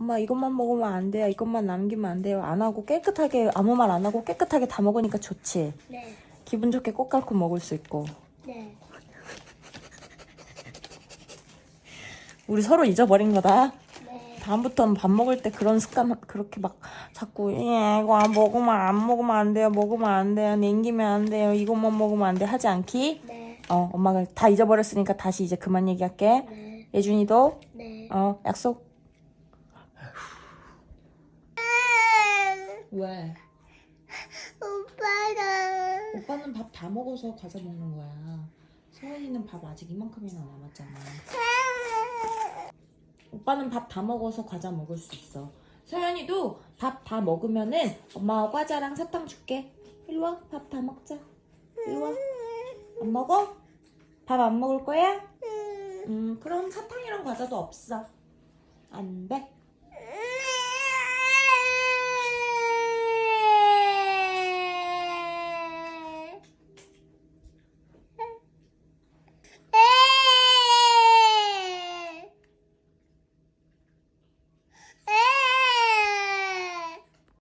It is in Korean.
엄마 이것만 먹으면 안 돼요. 이것만 남기면 안 돼요. 안 하고 깨끗하게 아무 말 안 하고 깨끗하게 다 먹으니까 좋지. 네. 기분 좋게 꽃갈콘 먹을 수 있고. 네. 우리 서로 잊어버린 거다. 네. 다음부터는 밥 먹을 때 그런 습관 그렇게 막 자꾸 예, 이거 안 먹으면 안 먹으면 안 돼요. 먹으면 안 돼요. 냉기면 안 돼요. 이것만 먹으면 안 돼. 하지 않기. 네. 어, 엄마가 다 잊어버렸으니까 다시 이제 그만 얘기할게. 네. 예준이도 네. 어, 약속. 왜? 오빠가 오빠는 밥 다 먹어서 과자 먹는 거야. 서연이는 밥 아직 이만큼이나 남았잖아. 오빠는 밥 다 먹어서 과자 먹을 수 있어. 서연이도 밥 다 먹으면은 엄마가 과자랑 사탕 줄게. 일로 와. 밥 다 먹자. 일로 와. 안 먹어? 밥 안 먹을 거야? 음, 그럼 사탕이랑 과자도 없어. 안 돼.